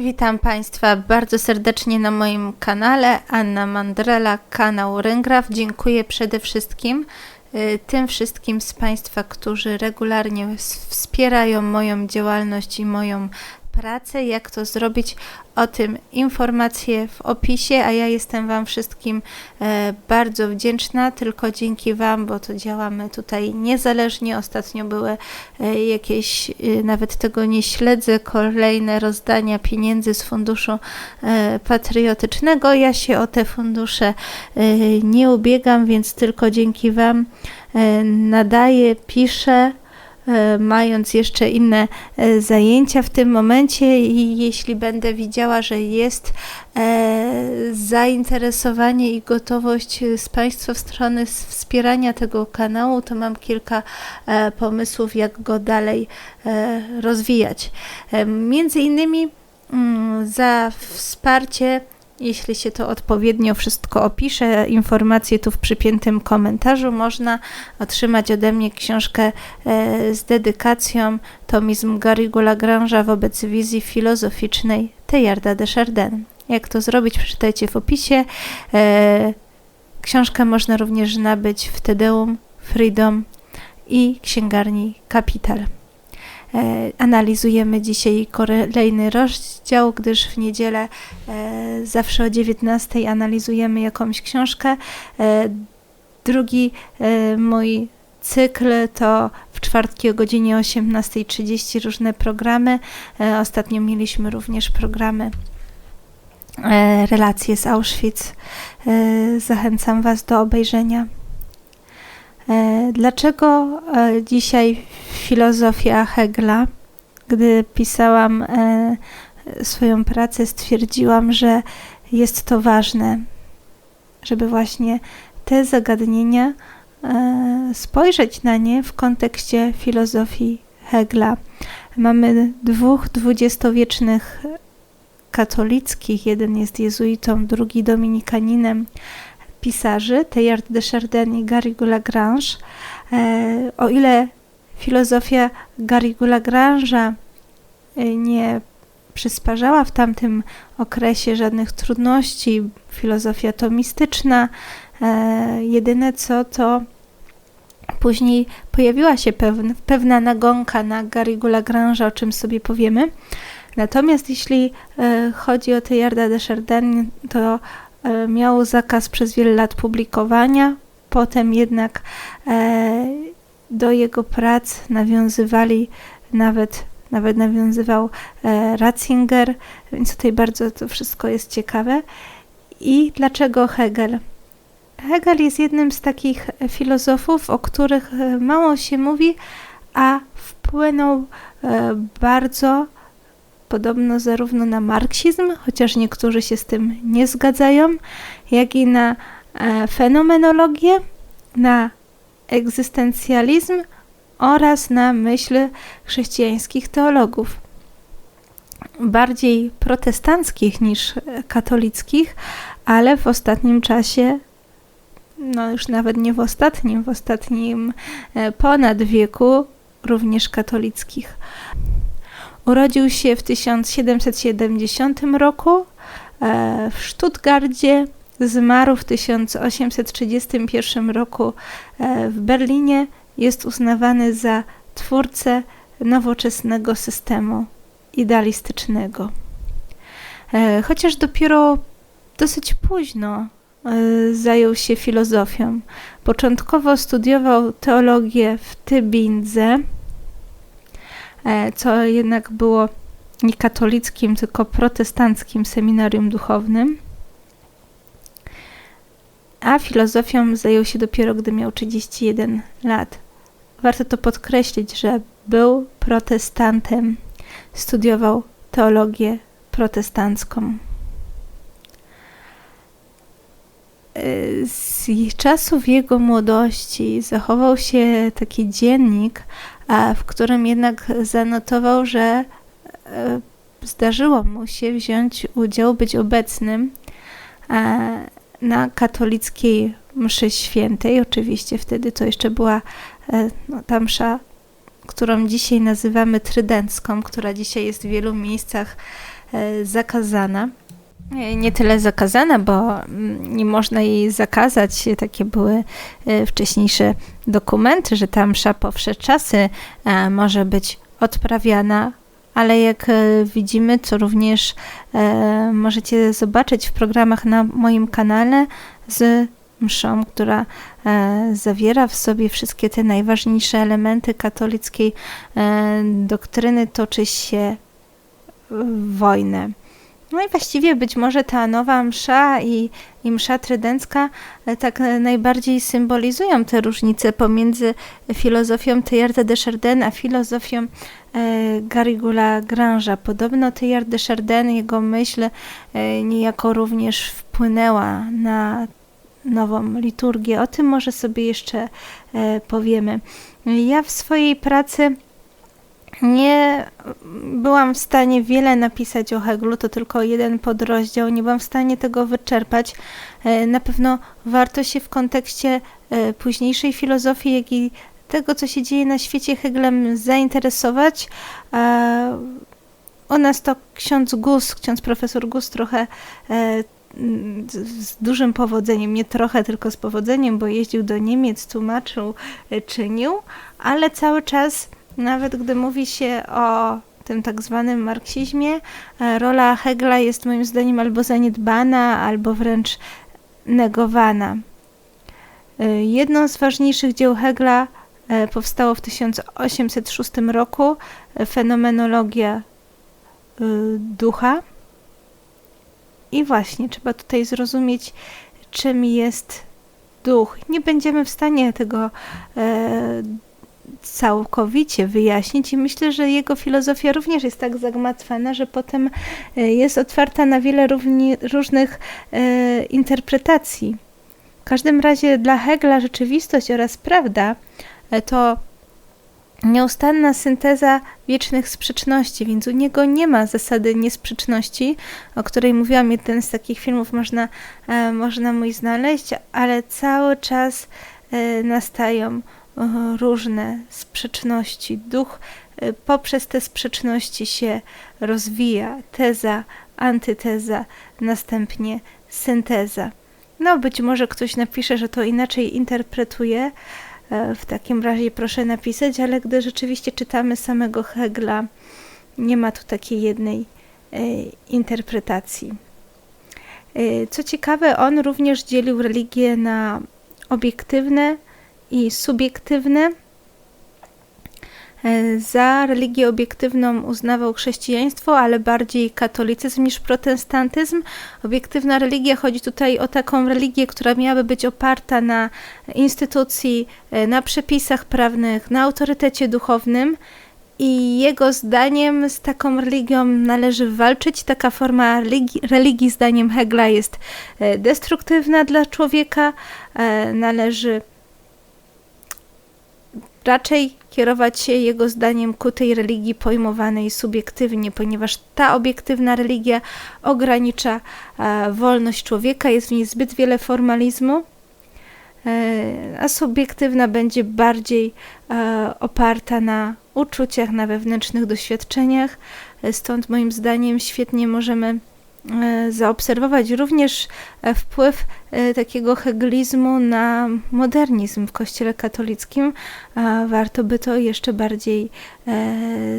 Witam Państwa bardzo serdecznie na moim kanale. Anna Mandrela, kanał Ryngraf. Dziękuję przede wszystkim y, tym wszystkim z Państwa, którzy regularnie wspierają moją działalność i moją pracę. Jak to zrobić? O tym informacje w opisie, a ja jestem Wam wszystkim e, bardzo wdzięczna. Tylko dzięki Wam, bo to działamy tutaj niezależnie. Ostatnio były e, jakieś, e, nawet tego nie śledzę, kolejne rozdania pieniędzy z funduszu patriotycznego. Ja się o te fundusze nie ubiegam, więc tylko dzięki Wam nadaję, piszę. E, Mając jeszcze inne e, zajęcia w tym momencie, i jeśli będę widziała, że jest e, zainteresowanie i gotowość z Państwa strony wspierania tego kanału, to mam kilka pomysłów, jak go dalej rozwijać. Między innymi mm, za wsparcie, jeśli się to odpowiednio wszystko opisze, informacje tu w przypiętym komentarzu, można otrzymać ode mnie książkę e, z dedykacją tomizm Garrigou Lagrange'a wobec wizji filozoficznej Teilharda de Chardin. Jak to zrobić, przeczytajcie w opisie. E, książkę można również nabyć w Tedeum, Freedom i księgarni Capital. E, Analizujemy dzisiaj kolejny rozdział, gdyż w niedzielę e, zawsze o 19 analizujemy jakąś książkę. E, drugi mój cykl to w czwartki o godzinie 18.30 różne programy. Ostatnio mieliśmy również programy relacje z Auschwitz. Zachęcam Was do obejrzenia. E, Dlaczego e, dzisiaj filozofia Hegla? Gdy pisałam e, swoją pracę, stwierdziłam, że jest to ważne, żeby właśnie te zagadnienia spojrzeć na nie w kontekście filozofii Hegla. Mamy dwóch dwudziestowiecznych katolickich, jeden jest jezuitą, drugi dominikaninem, pisarzy, Teilhard de Chardin i Garrigou Lagrange. E, o ile filozofia Garrigou Lagrange'a e, nie przysparzała w tamtym okresie żadnych trudności, filozofia tomistyczna, e, jedyne co to później pojawiła się pewna, pewna nagonka na Garrigou Lagrange'a, o czym sobie powiemy. Natomiast jeśli chodzi o Teilharda de Chardin, to e, miał zakaz przez wiele lat publikowania, potem jednak e, do jego prac nawiązywali nawet, nawet nawiązywał e, Ratzinger, więc tutaj bardzo to wszystko jest ciekawe. I dlaczego Hegel? Hegel jest jednym z takich filozofów, o których mało się mówi, a wpłynął bardzo podobno zarówno na marksizm, chociaż niektórzy się z tym nie zgadzają, jak i na e, fenomenologię, na egzystencjalizm oraz na myśl chrześcijańskich teologów. Bardziej protestanckich niż katolickich, ale w ostatnim czasie, no już nawet nie w ostatnim, w ostatnim e, ponad wieku, również katolickich. Urodził się w 1770 roku e, w Stuttgardzie, zmarł w 1831 roku e, w Berlinie. Jest uznawany za twórcę nowoczesnego systemu idealistycznego. E, Chociaż dopiero dosyć późno zajął się filozofią. Początkowo studiował teologię w Tybindze, co jednak było nie katolickim, tylko protestanckim seminarium duchownym. A filozofią zajął się dopiero, gdy miał 31 lat. Warto to podkreślić, że był protestantem, studiował teologię protestancką. Y, Z czasów jego młodości zachował się taki dziennik, w którym jednak zanotował, że e, zdarzyło mu się wziąć udział, być obecnym e, na katolickiej mszy świętej. Oczywiście wtedy to jeszcze była e, no, ta msza, którą dzisiaj nazywamy trydencką, która dzisiaj jest w wielu miejscach zakazana. E, nie tyle zakazana, bo mm, nie można jej zakazać. Takie były e, wcześniejsze dokumenty, że ta msza po wsze czasy może być odprawiana, ale jak widzimy, co również możecie zobaczyć w programach na moim kanale z mszą, która e, zawiera w sobie wszystkie te najważniejsze elementy katolickiej e, doktryny, toczy się wojnę. No i właściwie być może ta nowa msza i, i msza trydencka e, tak najbardziej symbolizują te różnice pomiędzy filozofią Teilhard de Chardin a filozofią e, Garigula Grange'a. Podobno Teilhard de Chardin, jego myśl e, niejako również wpłynęła na nową liturgię. O tym może sobie jeszcze e, powiemy. Ja w swojej pracy nie byłam w stanie wiele napisać o Heglu, to tylko jeden podrozdział, nie byłam w stanie tego wyczerpać. E, na pewno warto się w kontekście e, późniejszej filozofii, jak i tego, co się dzieje na świecie Heglem zainteresować. U nas to ksiądz Gus, ksiądz profesor Gus trochę z dużym powodzeniem, nie trochę, tylko z powodzeniem, bo jeździł do Niemiec, tłumaczył, e, czynił, ale cały czas, nawet gdy mówi się o tym tak zwanym marksizmie, e, rola Hegla jest moim zdaniem albo zaniedbana, albo wręcz negowana. E, jedno z ważniejszych dzieł Hegla powstało w 1806 roku, Fenomenologia ducha i właśnie trzeba tutaj zrozumieć, czym jest duch. Nie będziemy w stanie tego e, całkowicie wyjaśnić i myślę, że jego filozofia również jest tak zagmatwana, że potem e, jest otwarta na wiele równi, różnych e, interpretacji. W każdym razie dla Hegla rzeczywistość oraz prawda e, to nieustanna synteza wiecznych sprzeczności, więc u niego nie ma zasady niesprzeczności, o której mówiłam, jeden z takich filmów można, e, można mój znaleźć, ale cały czas e, nastają różne sprzeczności. Duch e, poprzez te sprzeczności się rozwija, teza, antyteza, następnie synteza. No, być może ktoś napisze, że to inaczej interpretuje, E, w takim razie proszę napisać, ale gdy rzeczywiście czytamy samego Hegla, nie ma tu takiej jednej e, interpretacji. E, co ciekawe, on również dzielił religie na obiektywne i subiektywne. E, za religię obiektywną uznawał chrześcijaństwo, ale bardziej katolicyzm niż protestantyzm. Obiektywna religia chodzi tutaj o taką religię, która miałaby być oparta na instytucji, e, na przepisach prawnych, na autorytecie duchownym. I jego zdaniem z taką religią należy walczyć. Taka forma religii, religii zdaniem Hegla jest e, destruktywna dla człowieka. Należy raczej kierować się jego zdaniem ku tej religii pojmowanej subiektywnie, ponieważ ta obiektywna religia ogranicza e, wolność człowieka, jest w niej zbyt wiele formalizmu, e, a subiektywna będzie bardziej e, oparta na uczuciach, na wewnętrznych doświadczeniach. Stąd moim zdaniem świetnie możemy zaobserwować również e, wpływ e, takiego hegelizmu na modernizm w Kościele katolickim. Warto by to jeszcze bardziej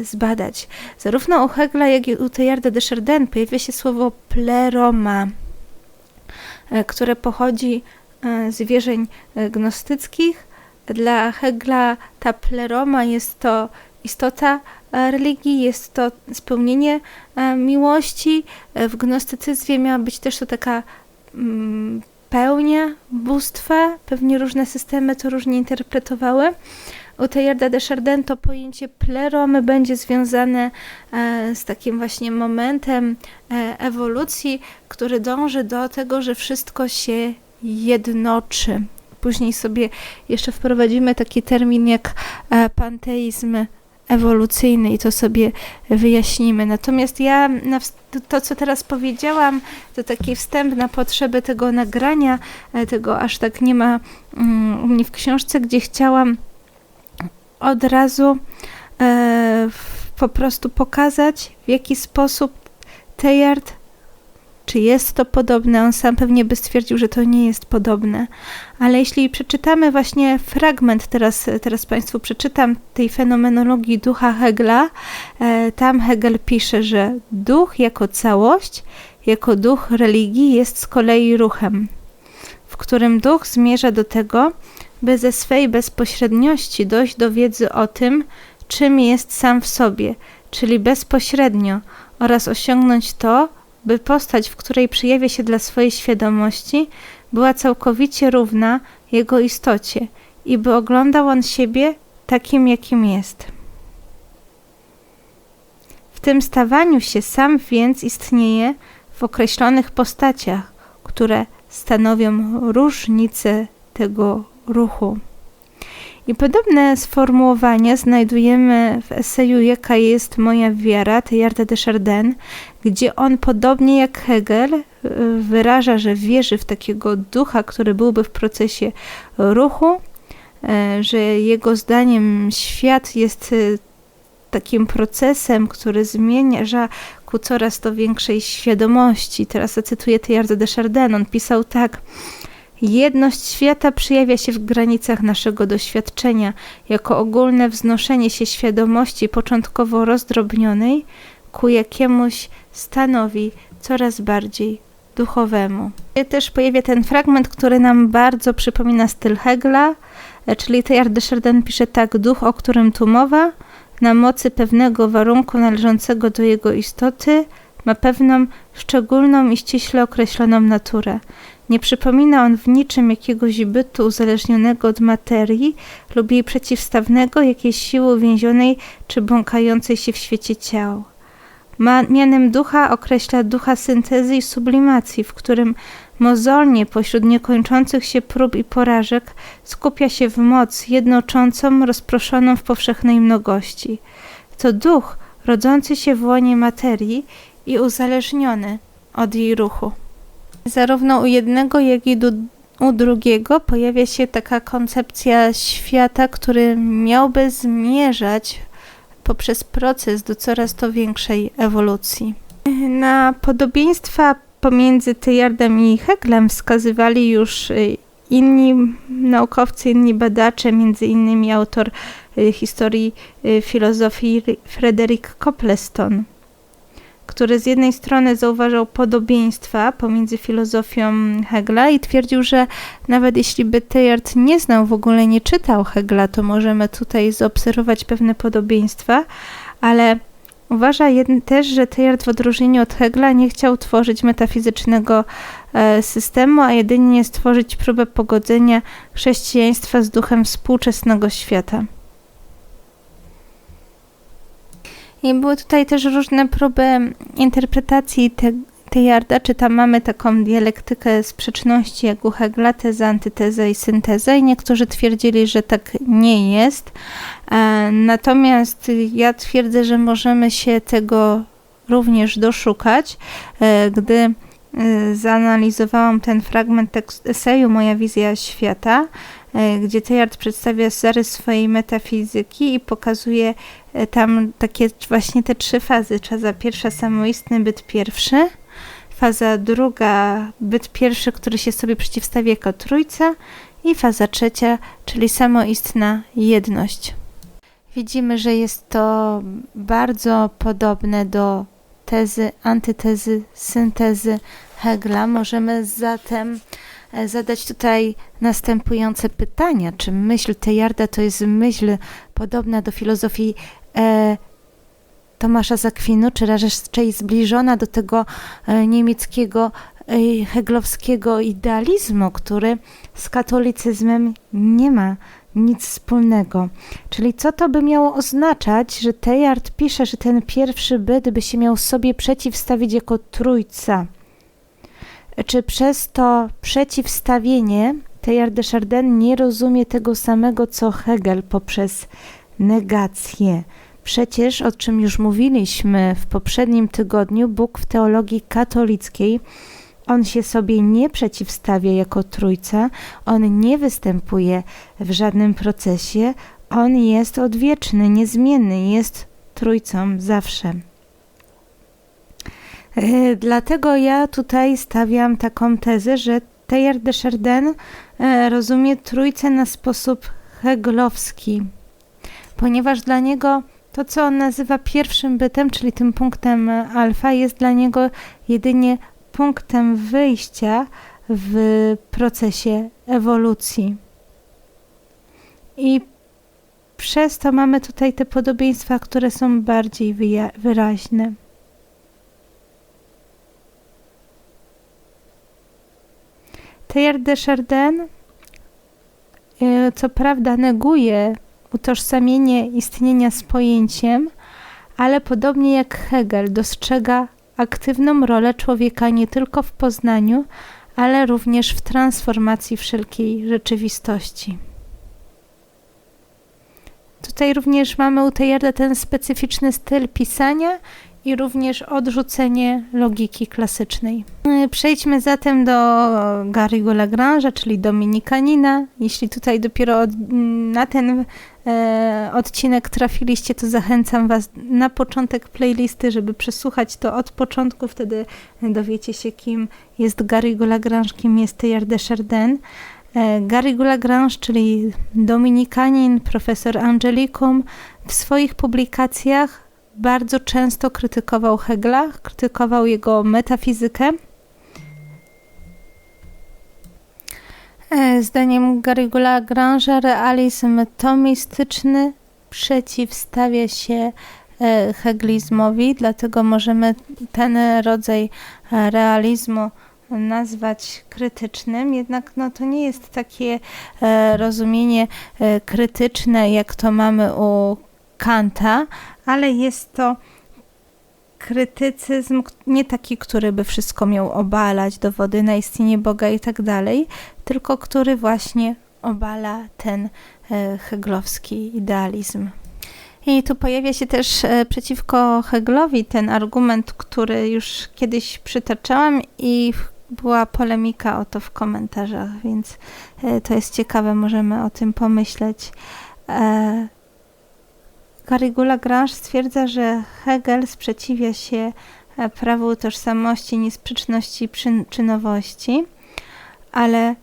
zbadać. Zarówno u Hegla, jak i u Teilharda de Chardin pojawia się słowo pleroma, które pochodzi z wierzeń gnostyckich. Dla Hegla ta pleroma jest to istota e, religii, jest to spełnienie e, miłości. E, w gnostycyzmie miała być też to taka mm, pełnia bóstwa. Pewnie różne systemy to różnie interpretowały. U Teilharda de Chardin to pojęcie pleromy będzie związane z takim właśnie momentem ewolucji, który dąży do tego, że wszystko się jednoczy. Później sobie jeszcze wprowadzimy taki termin jak panteizm ewolucyjny i to sobie wyjaśnimy. Natomiast ja to, co teraz powiedziałam, to taki wstęp na potrzeby tego nagrania, e, tego aż tak nie ma mm, u mnie w książce, gdzie chciałam od razu e, po prostu pokazać, w jaki sposób Teilhard, czy jest to podobne? On sam pewnie by stwierdził, że to nie jest podobne. Ale jeśli przeczytamy właśnie fragment, teraz, teraz Państwu przeczytam tej fenomenologii ducha Hegla, e, tam Hegel pisze, że duch jako całość, jako duch religii jest z kolei ruchem, w którym duch zmierza do tego, by ze swej bezpośredniości dojść do wiedzy o tym, czym jest sam w sobie, czyli bezpośrednio, oraz osiągnąć to, by postać, w której przyjawia się dla swojej świadomości, była całkowicie równa jego istocie i by oglądał on siebie takim, jakim jest. W tym stawaniu się sam więc istnieje w określonych postaciach, które stanowią różnicę tego ruchu. I podobne sformułowania znajdujemy w eseju Jaka jest moja wiara Teilharda de Chardin, gdzie on podobnie jak Hegel y, wyraża, że wierzy w takiego ducha, który byłby w procesie ruchu, y, że jego zdaniem świat jest y, takim procesem, który zmierza ku coraz to większej świadomości. Teraz zacytuję Teilharda de Chardin. On pisał tak – Jedność świata przejawia się w granicach naszego doświadczenia. Jako ogólne wznoszenie się świadomości początkowo rozdrobnionej ku jakiemuś stanowi coraz bardziej duchowemu. Też pojawia ten fragment, który nam bardzo przypomina styl Hegla, czyli Teilhard de Chardin pisze tak, duch, o którym tu mowa, na mocy pewnego warunku należącego do jego istoty, ma pewną szczególną i ściśle określoną naturę. Nie przypomina on w niczym jakiegoś bytu uzależnionego od materii lub jej przeciwstawnego jakiejś siły uwięzionej czy błąkającej się w świecie ciał. Ma, mianem ducha określa ducha syntezy i sublimacji, w którym mozolnie pośród niekończących się prób i porażek skupia się w moc jednoczącą, rozproszoną w powszechnej mnogości. To duch rodzący się w łonie materii i uzależniony od jej ruchu. Zarówno u jednego, jak i u drugiego pojawia się taka koncepcja świata, który miałby zmierzać poprzez proces do coraz to większej ewolucji. Na podobieństwa pomiędzy Teilhardem i Heglem wskazywali już y, inni naukowcy, inni badacze, między innymi autor y, historii y, filozofii Frederick Copleston który z jednej strony zauważał podobieństwa pomiędzy filozofią Hegla i twierdził, że nawet jeśli by Teilhard nie znał, w ogóle nie czytał Hegla, to możemy tutaj zaobserwować pewne podobieństwa, ale uważa też, że Teilhard w odróżnieniu od Hegla nie chciał tworzyć metafizycznego e, systemu, a jedynie stworzyć próbę pogodzenia chrześcijaństwa z duchem współczesnego świata. I były tutaj też różne próby interpretacji te, Teilharda, czy tam mamy taką dialektykę sprzeczności jak u Hegla, tezę, antytezę i syntezę i niektórzy twierdzili, że tak nie jest. E, natomiast ja twierdzę, że możemy się tego również doszukać, e, gdy e, zanalizowałam ten fragment tekstu eseju Moja wizja świata, gdzie Teilhard przedstawia zarys swojej metafizyki i pokazuje tam takie właśnie te trzy fazy. Faza pierwsza, samoistny byt pierwszy, faza druga, byt pierwszy, który się sobie przeciwstawia jako trójca i faza trzecia, czyli samoistna jedność. Widzimy, że jest to bardzo podobne do tezy, antytezy, syntezy Hegla. Możemy zatem E, zadać tutaj następujące pytania. Czy myśl Tejarda to jest myśl podobna do filozofii e, Tomasza Zakwinu, czy raczej zbliżona do tego e, niemieckiego e, heglowskiego idealizmu, który z katolicyzmem nie ma nic wspólnego. Czyli co to by miało oznaczać, że Teilhard pisze, że ten pierwszy byt by się miał sobie przeciwstawić jako trójca? czy przez to przeciwstawienie Teilhard de Chardin nie rozumie tego samego co Hegel poprzez negację. Przecież, o czym już mówiliśmy w poprzednim tygodniu, Bóg w teologii katolickiej on się sobie nie przeciwstawia jako trójca, on nie występuje w żadnym procesie, on jest odwieczny, niezmienny, jest trójcą zawsze. E, dlatego ja tutaj stawiam taką tezę, że Teilhard de Chardin e, rozumie trójcę na sposób heglowski, ponieważ dla niego to, co on nazywa pierwszym bytem, czyli tym punktem alfa, jest dla niego jedynie punktem wyjścia w procesie ewolucji. I przez to mamy tutaj te podobieństwa, które są bardziej wyraźne. Teilhard de Chardin e, co prawda neguje utożsamienie istnienia z pojęciem, ale podobnie jak Hegel dostrzega aktywną rolę człowieka nie tylko w poznaniu, ale również w transformacji wszelkiej rzeczywistości. Tutaj również mamy u Teilharda ten specyficzny styl pisania i również odrzucenie logiki klasycznej. E, przejdźmy zatem do Garrigou Lagrange'a, czyli Dominikanina. Jeśli tutaj dopiero od, na ten e, odcinek trafiliście, to zachęcam Was na początek playlisty, żeby przesłuchać to od początku, wtedy dowiecie się, kim jest Garrigou Lagrange, kim jest Teilhard de Chardin. E, Garrigou Lagrange, czyli Dominikanin, profesor Angelicum, w swoich publikacjach bardzo często krytykował Hegla, krytykował jego metafizykę. E, zdaniem Garrigou Lagrange'a realizm tomistyczny przeciwstawia się e, heglizmowi, dlatego możemy ten rodzaj e, realizmu nazwać krytycznym, jednak no, to nie jest takie rozumienie krytyczne, jak to mamy u Kanta, ale jest to krytycyzm nie taki, który by wszystko miał obalać, dowody na istnienie Boga i tak dalej, tylko który właśnie obala ten e, heglowski idealizm. I tu pojawia się też e, przeciwko Heglowi ten argument, który już kiedyś przytaczałam i była polemika o to w komentarzach, więc e, to jest ciekawe, możemy o tym pomyśleć. Garrigou Grange stwierdza, że Hegel sprzeciwia się e, prawu tożsamości, niesprzeczności czynowości, ale e,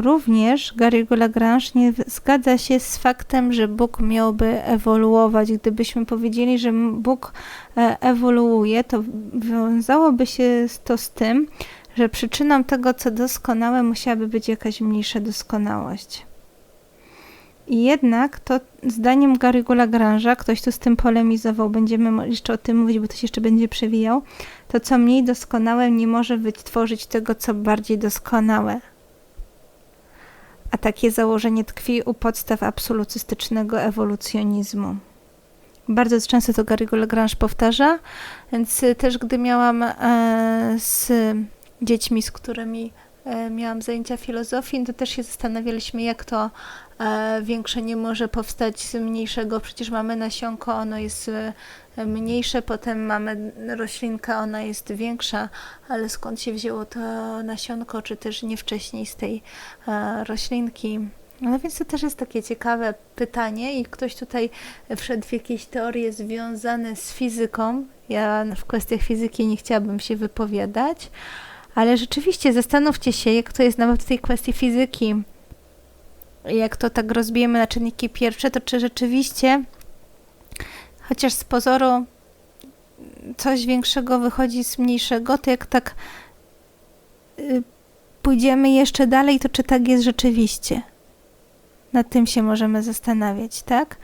również Garrigou Lagrange nie zgadza się z faktem, że Bóg miałby ewoluować. Gdybyśmy powiedzieli, że Bóg e, ewoluuje, to wiązałoby się to z tym, że przyczyną tego, co doskonałe, musiałaby być jakaś mniejsza doskonałość. Jednak to zdaniem Gary'ego Lagrange'a, ktoś tu z tym polemizował, będziemy jeszcze o tym mówić, bo to się jeszcze będzie przewijał, to co mniej doskonałe nie może wytworzyć tego, co bardziej doskonałe. A takie założenie tkwi u podstaw absolutystycznego ewolucjonizmu. Bardzo często to Gary'ego Lagrange powtarza, więc też gdy miałam e, z dziećmi, z którymi miałam zajęcia filozofii, to też się zastanawialiśmy, jak to E, większe nie może powstać z mniejszego. Przecież mamy nasionko, ono jest e, mniejsze, potem mamy roślinkę, ona jest większa, ale skąd się wzięło to nasionko, czy też nie wcześniej z tej e, roślinki? No więc to też jest takie ciekawe pytanie i ktoś tutaj wszedł w jakieś teorie związane z fizyką. Ja w kwestiach fizyki nie chciałabym się wypowiadać, ale rzeczywiście zastanówcie się, jak to jest nawet w tej kwestii fizyki jak to tak rozbijemy na czynniki pierwsze, to czy rzeczywiście, chociaż z pozoru coś większego wychodzi z mniejszego, to jak tak y, pójdziemy jeszcze dalej, to czy tak jest rzeczywiście? Nad tym się możemy zastanawiać, tak?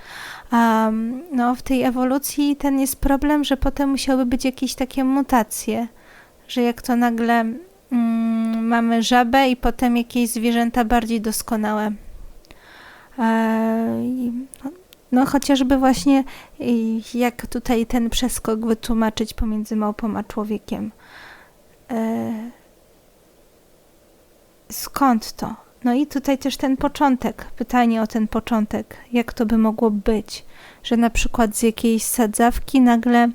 Um, no, w tej ewolucji ten jest problem, że potem musiały być jakieś takie mutacje, że jak to nagle mm, mamy żabę i potem jakieś zwierzęta bardziej doskonałe no, no chociażby właśnie jak tutaj ten przeskok wytłumaczyć pomiędzy małpą a człowiekiem. E, skąd to? No i tutaj też ten początek, pytanie o ten początek, jak to by mogło być, że na przykład z jakiejś sadzawki nagle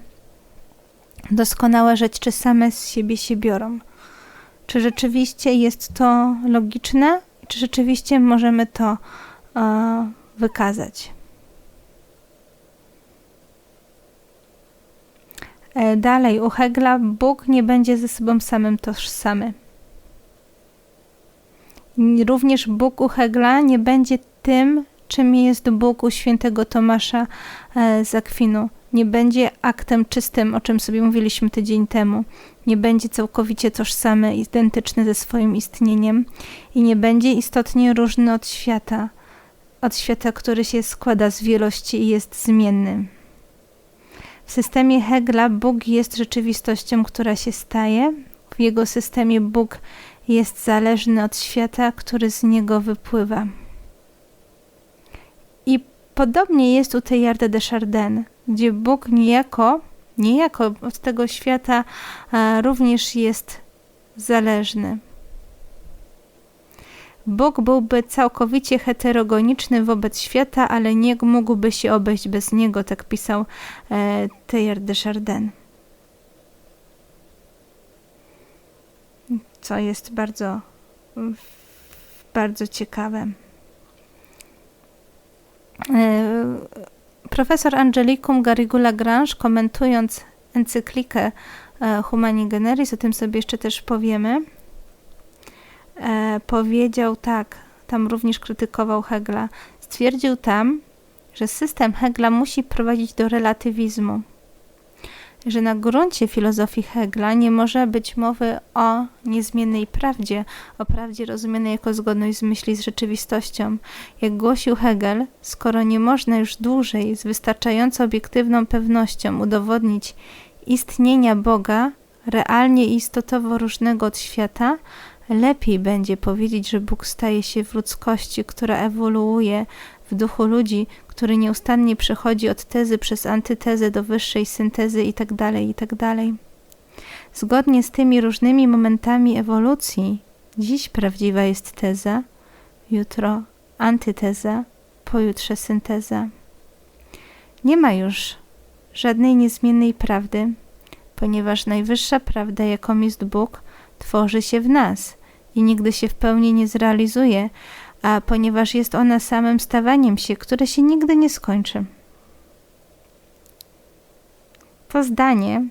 doskonałe rzeczy same z siebie się biorą. Czy rzeczywiście jest to logiczne? Czy rzeczywiście możemy to wykazać. E, dalej, u Hegla Bóg nie będzie ze sobą samym tożsamy. Również Bóg u Hegla nie będzie tym, czym jest Bóg u świętego Tomasza e, z Akwinu. Nie będzie aktem czystym, o czym sobie mówiliśmy tydzień temu. Nie będzie całkowicie tożsamy, identyczny ze swoim istnieniem i nie będzie istotnie różny od świata, od świata, który się składa z wielości i jest zmienny. W systemie Hegla Bóg jest rzeczywistością, która się staje. W jego systemie Bóg jest zależny od świata, który z niego wypływa. I podobnie jest u Teilharda de Chardin, gdzie Bóg niejako, niejako od tego świata również jest zależny. Bóg byłby całkowicie heterogeniczny wobec świata, ale nie mógłby się obejść bez niego, tak pisał e, Teilhard de Chardin. Co jest bardzo, bardzo ciekawe. E, profesor Angelicum Garrigula Grange, komentując encyklikę e, Humani Generis, o tym sobie jeszcze też powiemy, e, powiedział tak, tam również krytykował Hegla. Stwierdził tam, że system Hegla musi prowadzić do relatywizmu że na gruncie filozofii Hegla nie może być mowy o niezmiennej prawdzie, o prawdzie rozumianej jako zgodność z myśli z rzeczywistością. Jak głosił Hegel, skoro nie można już dłużej z wystarczająco obiektywną pewnością udowodnić istnienia Boga, realnie i istotowo różnego od świata, lepiej będzie powiedzieć, że Bóg staje się w ludzkości, która ewoluuje w duchu ludzi, który nieustannie przechodzi od tezy przez antytezę do wyższej syntezy itd., tak itd. Tak Zgodnie z tymi różnymi momentami ewolucji, dziś prawdziwa jest teza, jutro antyteza, pojutrze synteza. Nie ma już żadnej niezmiennej prawdy, ponieważ najwyższa prawda, jaką jest Bóg, tworzy się w nas i nigdy się w pełni nie zrealizuje, a ponieważ jest ona samym stawaniem się, które się nigdy nie skończy. To zdanie,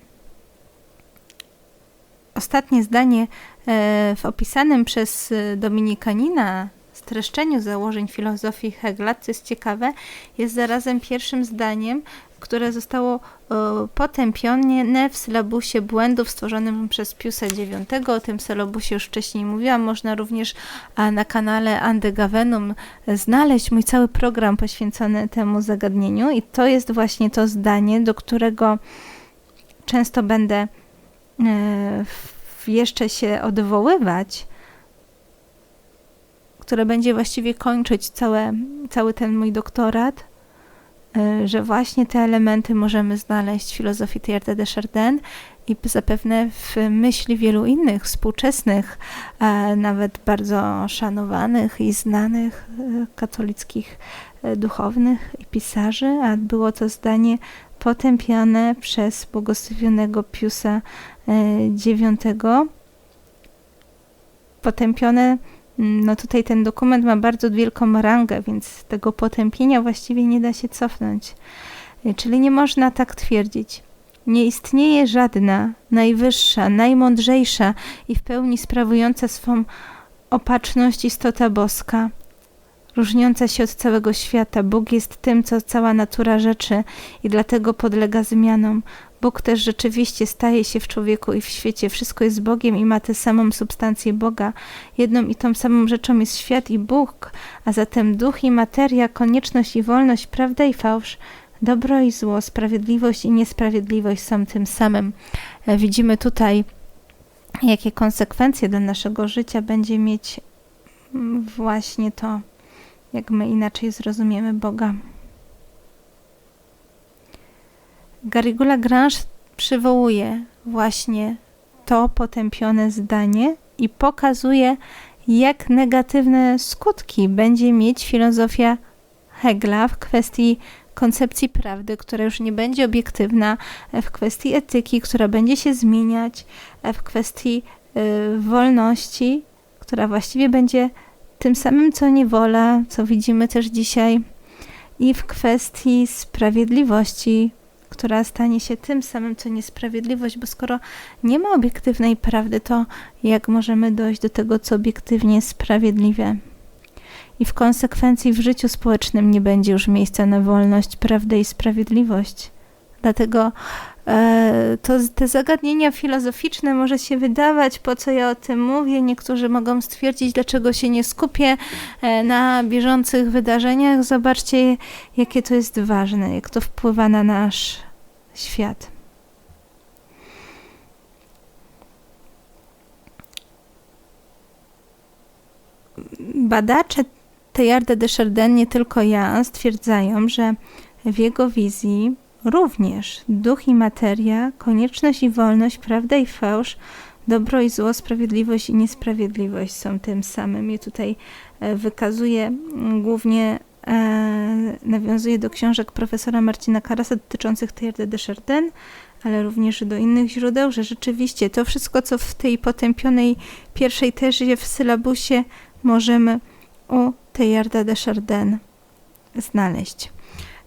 ostatnie zdanie e, w opisanym przez e, Dominikanina streszczeniu założeń filozofii Hegla, co jest ciekawe, jest zarazem pierwszym zdaniem, które zostało potępione w sylabusie błędów stworzonym przez Piusa IX. O tym sylabusie już wcześniej mówiłam. Można również na kanale Ande Gavenum znaleźć mój cały program poświęcony temu zagadnieniu i to jest właśnie to zdanie, do którego często będę e, jeszcze się odwoływać, które będzie właściwie kończyć całe, cały ten mój doktorat, że właśnie te elementy możemy znaleźć w filozofii Teilharda de Chardin i zapewne w myśli wielu innych współczesnych, nawet bardzo szanowanych i znanych y, katolickich y, duchownych i pisarzy, a było to zdanie potępiane przez błogosławionego Piusa IX, potępione no tutaj ten dokument ma bardzo wielką rangę, więc tego potępienia właściwie nie da się cofnąć. Y, czyli nie można tak twierdzić. Nie istnieje żadna najwyższa, najmądrzejsza i w pełni sprawująca swą opatrzność istota boska, różniąca się od całego świata. Bóg jest tym, co cała natura rzeczy i dlatego podlega zmianom. Bóg też rzeczywiście staje się w człowieku i w świecie. Wszystko jest Bogiem i ma tę samą substancję Boga. Jedną i tą samą rzeczą jest świat i Bóg, a zatem duch i materia, konieczność i wolność, prawda i fałsz, dobro i zło, sprawiedliwość i niesprawiedliwość są tym samym. E, widzimy tutaj, jakie konsekwencje dla naszego życia będzie mieć mm, właśnie to, jak my inaczej zrozumiemy Boga. Garigula Grange przywołuje właśnie to potępione zdanie i pokazuje, jak negatywne skutki będzie mieć filozofia Hegla w kwestii koncepcji prawdy, która już nie będzie obiektywna, w kwestii etyki, która będzie się zmieniać, w kwestii y, wolności, która właściwie będzie tym samym co niewola, co widzimy też dzisiaj, i w kwestii sprawiedliwości, która stanie się tym samym, co niesprawiedliwość, bo skoro nie ma obiektywnej prawdy, to jak możemy dojść do tego, co obiektywnie sprawiedliwe? I w konsekwencji w życiu społecznym nie będzie już miejsca na wolność, prawdę i sprawiedliwość. Dlatego e, to, te zagadnienia filozoficzne może się wydawać, po co ja o tym mówię. Niektórzy mogą stwierdzić, dlaczego się nie skupię e, na bieżących wydarzeniach. Zobaczcie, jakie to jest ważne, jak to wpływa na nasz świat. Badacze Teilhard de Chardin, nie tylko ja, stwierdzają, że w jego wizji również duch i materia, konieczność i wolność, prawda i fałsz, dobro i zło, sprawiedliwość i niesprawiedliwość są tym samym. I tutaj e, wykazuje głównie, nawiązuje do książek profesora Marcina Karasa dotyczących Teilhard de Chardin, ale również do innych źródeł, że rzeczywiście to wszystko, co w tej potępionej pierwszej tezie w sylabusie możemy u Teilharda de Chardin znaleźć.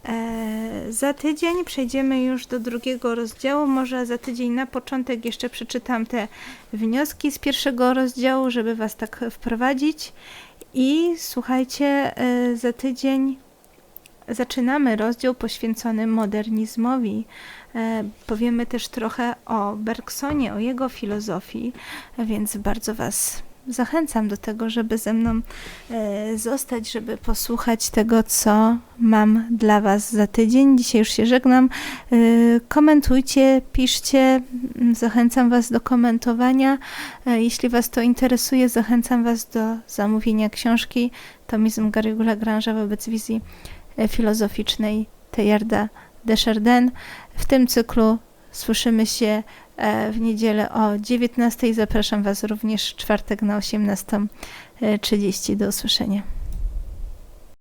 E, za tydzień przejdziemy już do drugiego rozdziału. Może za tydzień na początek jeszcze przeczytam te wnioski z pierwszego rozdziału, żeby Was tak wprowadzić. I słuchajcie, e, za tydzień zaczynamy rozdział poświęcony modernizmowi. E, powiemy też trochę o Bergsonie, o jego filozofii, więc bardzo Was zachęcam do tego, żeby ze mną e, zostać, żeby posłuchać tego, co mam dla Was za tydzień. Dzisiaj już się żegnam. E, komentujcie, piszcie, zachęcam Was do komentowania. E, jeśli Was to interesuje, zachęcam Was do zamówienia książki Tomizm Gary'ego Lagrange'a wobec wizji filozoficznej Teilharda de Chardin. W tym cyklu słyszymy się w niedzielę o 19. Zapraszam Was również w czwartek na 18.30. Do usłyszenia.